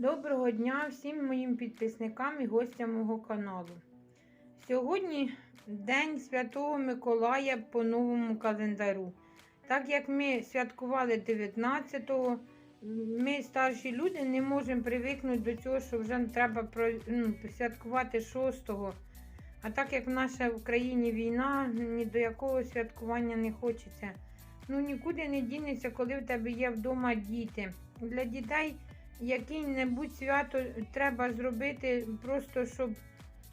Доброго дня всім моїм підписникам і гостям мого каналу. Сьогодні День Святого Миколая по новому календару. Так як ми святкували 19-го, ми старші люди не можемо привикнути до цього, що вже треба ну, святкувати 6-го. А так як в нашій Україні війна, ні до якого святкування не хочеться. Ну нікуди не дінеться, коли в тебе є вдома діти. Для дітей який-небудь свято треба зробити, просто щоб,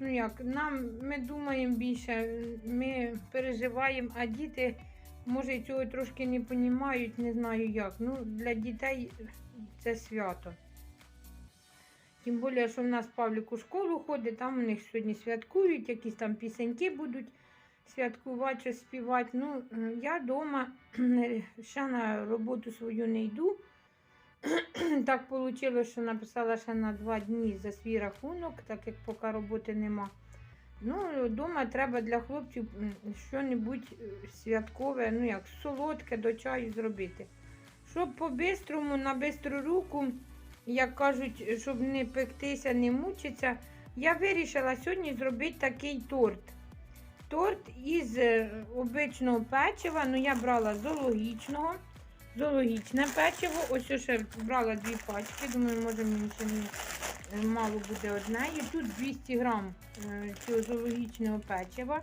ну як, нам ми думаємо більше, ми переживаємо, а діти, може, цього трошки не розуміють, не знаю як. Ну, для дітей це свято. Тим більше, що в нас Павлік у школу ходить, там у них сьогодні святкують, якісь там пісеньки будуть святкувати чи співати. Ну, я вдома ще на роботу свою не йду. Так вийшло, що написала ще на два дні за свій рахунок, так як поки роботи нема. Ну, вдома треба для хлопців що-небудь е, святкове, ну як солодке до чаю зробити. Щоб по-бистрому, на бистру руку, як кажуть, щоб не пектися, не мучитися, я вирішила сьогодні зробити такий торт. Торт із е, обичного печива, ну я брала зоологічного зоологічне печиво. Ось ще брала дві пачки. Думаю, може мені ще не е, мало буде одне. І тут 200 грам е, цього зоологічного печива.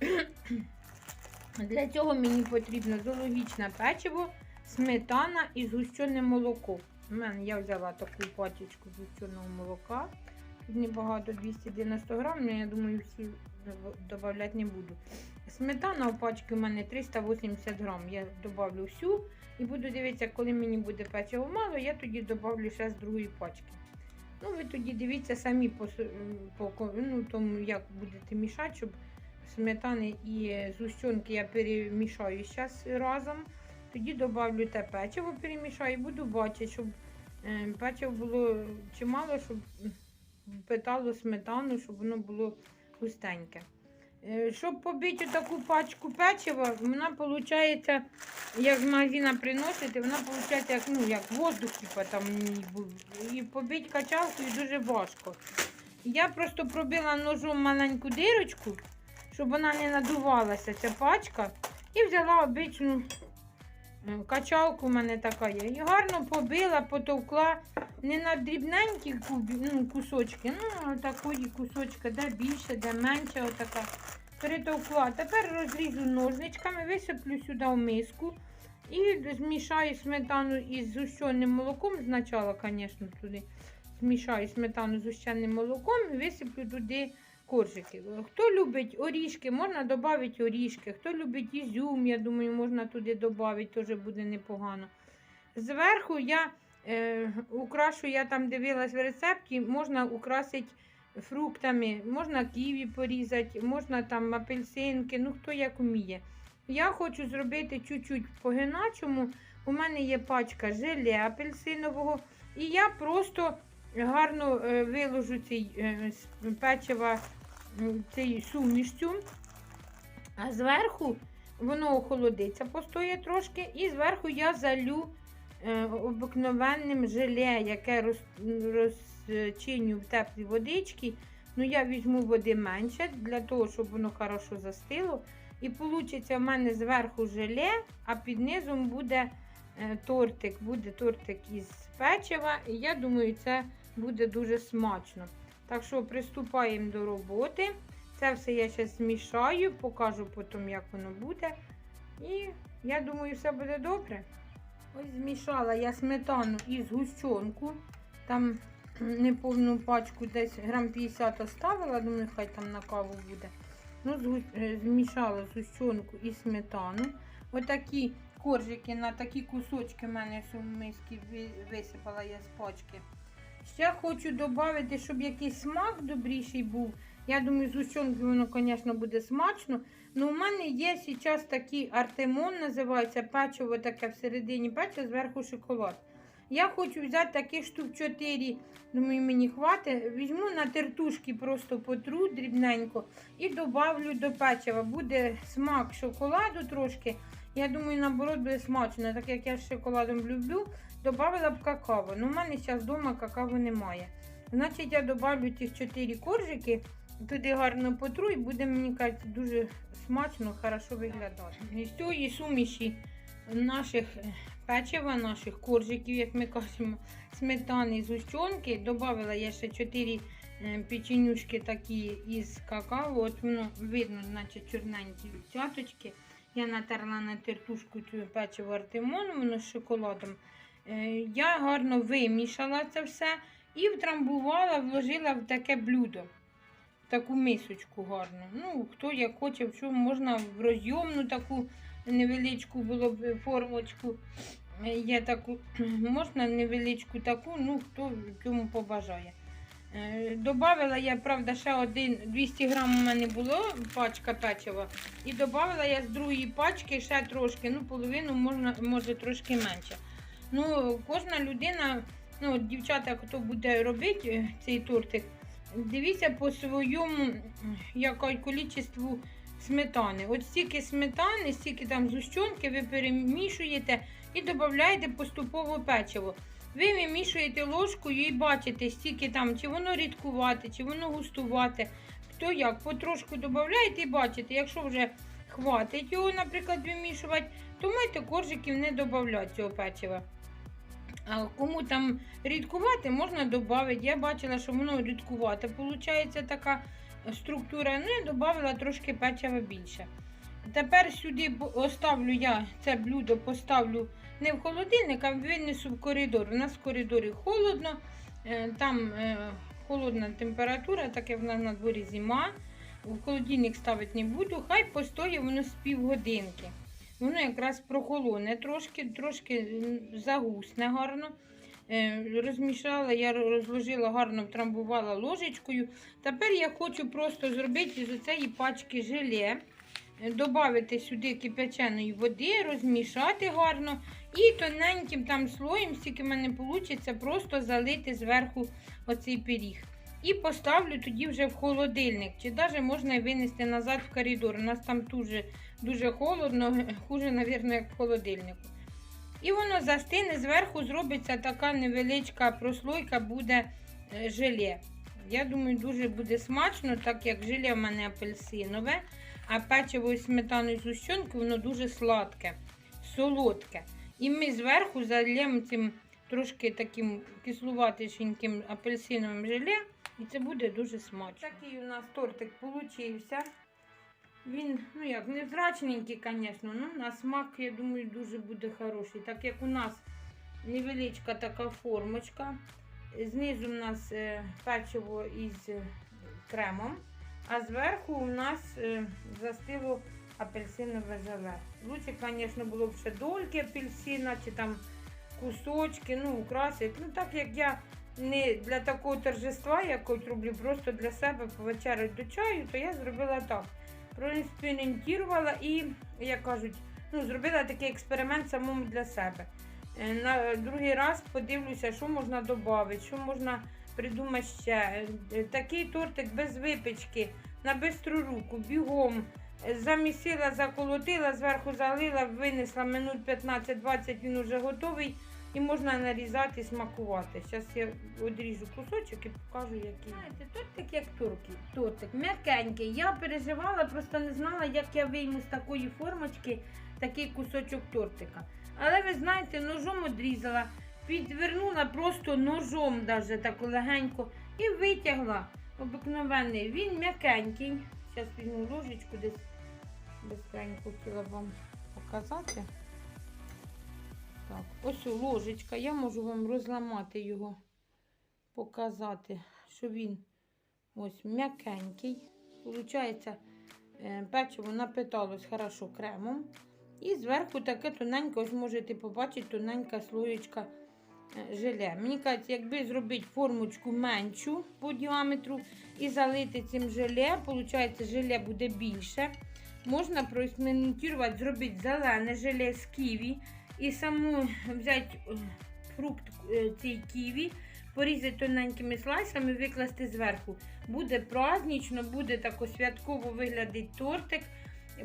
Для цього мені потрібно зоологічне печиво, сметана і згущене молоко. У мене я взяла таку пачечку згущеного молока. Тут небагато 290 грам, але я думаю, всі додавати не буду. Сметана у пачці у мене 380 грам. Я додавлю всю і буду дивитися, коли мені буде печиво мало, я тоді додавлю ще з другої пачки. Ну, ви тоді дивіться самі по, по ну, тому, як будете мішати, щоб сметани і згущенки я перемішаю зараз разом. Тоді додавлю те печиво, перемішаю і буду бачити, щоб е, печиво було чимало, щоб питало сметану, щоб воно було густеньке. Е, Щоб побити таку пачку печива, вона виходить, як з магазина приносити, вона виходить як, ну, як воздух, типу, там в ній був. І дуже важко. Я просто пробила ножом маленьку дирочку, щоб вона не надувалася, ця пачка. І взяла обичну качалку, у мене така є. І гарно побила, потовкла не на дрібненькі ну, кусочки, ну такої кусочка, де більше, де менше, отака. Перетовкла. Тепер розріжу ножничками, висиплю сюди в миску і змішаю сметану із зущеним молоком. Спочатку, звісно, туди змішаю сметану з зущеним молоком і висиплю туди коржики. Хто любить орішки, можна додати орішки. Хто любить ізюм, я думаю, можна туди додати, теж буде непогано. Зверху я украшу, я там дивилась в рецепті, можна украсити фруктами, можна ківі порізати, можна там апельсинки, ну хто як вміє. Я хочу зробити чуть-чуть по-гиначому. У мене є пачка желе апельсинового, і я просто гарно е, виложу цей е, м, цей сумішцю, а зверху воно охолодиться, постоє трошки, і зверху я залю е, обикновенним желе, яке роз, розчиню в теплій водичці. Ну, я візьму води менше, для того, щоб воно хорошо застило. І вийде в мене зверху желе, а під низом буде е, тортик. Буде тортик із печива. І я думаю, це буде дуже смачно. Так що приступаємо до роботи. Це все я зараз змішаю, покажу потім, як воно буде. І я думаю, все буде добре. Ось змішала я сметану і згущенку. Там неповну пачку десь грам 50 оставила, думаю, хай там на каву буде. Ну, е, змішала згущенку і сметану. Отакі коржики на такі кусочки в мене в миски висипала я з пачки. Ще хочу додати, щоб якийсь смак добріший був. Я думаю, з гущенки воно, звісно, буде смачно. Ну, у мене є зараз такий артемон, називається печиво таке всередині печива, зверху шоколад. Я хочу взяти таких штук 4, думаю, мені хватить. Візьму на тертушки, просто потру дрібненько і добавлю до печива. Буде смак шоколаду трошки Я думаю, наоборот, буде смачно, так як я з шоколадом люблю, додавала б какао. Ну, в мене зараз вдома какао немає. Значить, я додавлю ті 4 коржики, туди гарно потру і буде, мені кажеться, дуже смачно, хорошо виглядати. І з цієї суміші наших е, печива, наших коржиків, як ми кажемо, сметани і зущенки, додавала я ще 4 е, печенюшки такі із какао. От воно видно, значить, чорненькі цяточки. Я натерла на тертушку цю печиво артемон, воно з шоколадом. Е, Я гарно вимішала це все і втрамбувала, вложила в таке блюдо. Таку мисочку гарну. Ну, хто як хоче, в чому можна в розйомну таку невеличку було б формочку. Е, Є таку, можна невеличку таку, ну хто в цьому побажає. Е, Добавила я, правда, ще один 200 грам у мене було пачка печива. І додавала я з другої пачки ще трошки, ну половину можна, може трошки менше. Ну, кожна людина, ну, дівчата, хто буде робити е, цей тортик, дивіться по своєму яка кількістю сметани. От стільки сметани, стільки там зущенки ви перемішуєте і додаєте поступово печиво. Ви вимішуєте ложкою і бачите, стільки там, чи воно рідкувати, чи воно густувати. Хто як, потрошку додаєте і бачите, якщо вже хватить його, наприклад, вимішувати, то можете коржиків не додавати цього печива. Кому там рідкувати, можна додати. Я бачила, що воно рідкувате. Виходить така структура. Ну, я додала трошки печива більше. Тепер сюди оставлю я це блюдо, поставлю не в холодильник, а винесу в коридор. У нас в коридорі холодно, е, там е, холодна температура, так як в нас на дворі зима. В холодильник ставити не буду, хай постоє воно з півгодинки. Воно якраз прохолоне трошки, трошки загусне гарно. Е, Розмішала, я розложила гарно, втрамбувала ложечкою. Тепер я хочу просто зробити з цієї пачки желе, додати сюди кипяченої води, розмішати гарно і тоненьким там слоєм, скільки в мене вийде, просто залити зверху оцей пиріг. І поставлю тоді вже в холодильник. Чи навіть можна винести назад в коридор. У нас там дуже, дуже холодно, хуже, мабуть, як в холодильнику. І воно застине, зверху зробиться така невеличка прослойка, буде е, желе. Я думаю, дуже буде смачно, так як желе в мене апельсинове, а печиво із сметаною з зущенкою, воно дуже сладке, солодке. І ми зверху зальємо цим трошки таким кислуватишеньким апельсиновим желе, і це буде дуже смачно. Такий у нас тортик получився. Він, ну як, невзрачненький, звісно, ну на смак, я думаю, дуже буде хороший. Так як у нас невеличка така формочка. Знизу у нас печиво із е, кремом, а зверху у нас е, застило апельсинове желе. Лучше, звісно, було б ще дольки апельсина чи там кусочки, ну, украсити. Ну, так як я не для такого торжества, як от роблю, просто для себе повечерять до чаю, то я зробила так. Проекспериментувала і, як кажуть, ну, зробила такий експеримент самому для себе. Е, На другий раз подивлюся, що можна додати, що можна придумати ще. Е, Такий тортик без випічки, на бистру руку, бігом. Е, Замісила, заколотила, зверху залила, винесла минут 15-20, він вже готовий. І можна нарізати і смакувати. Зараз я відріжу кусочок і покажу, який. Знаєте, тортик як турки. Тортик м'якенький. Я переживала, просто не знала, як я вийму з такої формочки такий кусочок тортика. Але ви знаєте, ножом відрізала, підвернула просто ножом, даже так легенько, і витягла. Обикновений. Він м'якенький. Зараз візьму ложечку десь безпенько хотіла вам показати. Так, ось ложечка. Я можу вам розламати його, показати, що він ось м'якенький. Получається, е, печиво напиталось хорошо кремом. І зверху таке тоненьке, ось можете побачити, тоненька слоєчка е, желе. Мені кажеться, якби зробити формочку меншу по діаметру і залити цим желе, виходить, желе буде більше. Можна проекспериментувати, зробити зелене желе з ківі і саму взяти е, фрукт е, цей ківі, порізати тоненькими слайсами, викласти зверху. Буде празднично, буде тако святково виглядати тортик.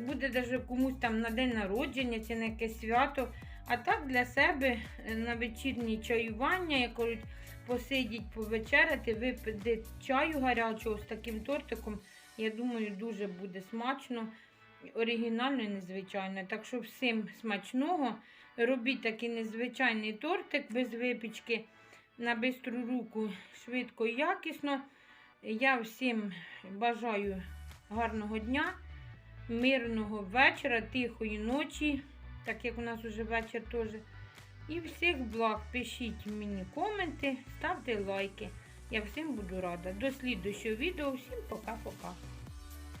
буде навіть комусь там на день народження чи на якесь свято. А так для себе е, на вечірнє чаювання, як кажуть, посидіть, повечеряти, випити чаю гарячого з таким тортиком. Я думаю, дуже буде смачно, оригінально і незвичайно. Так що всім смачного. Робіть такий незвичайний тортик без випічки на бистру руку, швидко і якісно. Я всім бажаю гарного дня, мирного вечора, тихої ночі, так як у нас уже вечір теж. І всіх благ. Пишіть мені коменти, ставте лайки. Я всім буду рада. До слідуючого відео. Всім пока-пока.